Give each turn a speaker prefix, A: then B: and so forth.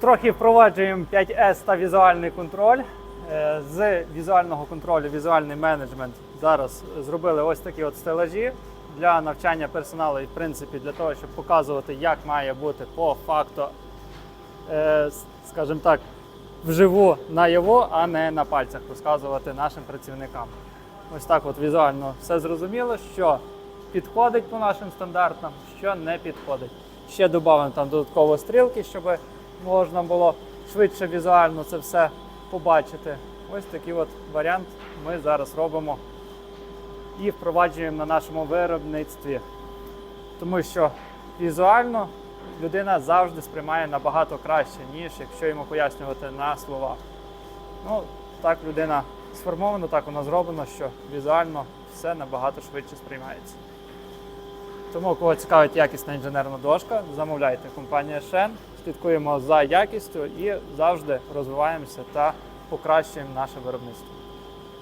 A: Трохи впроваджуємо 5S та візуальний контроль. Е, З візуального контролю, візуальний менеджмент зараз зробили ось такі от стелажі для навчання персоналу і в принципі для того, щоб показувати, як має бути по факту, е, скажімо так, вживу наяву, а не на пальцях розказувати нашим працівникам. Ось так от візуально все зрозуміло, що підходить по нашим стандартам, що не підходить. Ще додамо там додатково стрілки, щоб можна було швидше візуально це все побачити. Ось такий от варіант ми зараз робимо і впроваджуємо на нашому виробництві. Тому що візуально людина завжди сприймає набагато краще, ніж якщо йому пояснювати на словах. Ну, так людина сформована, так воно зроблено, що візуально все набагато швидше сприймається. Тому, кого цікавить якісна інженерна дошка, замовляйте компанія Shen, слідкуємо за якістю і завжди розвиваємося та покращуємо наше виробництво.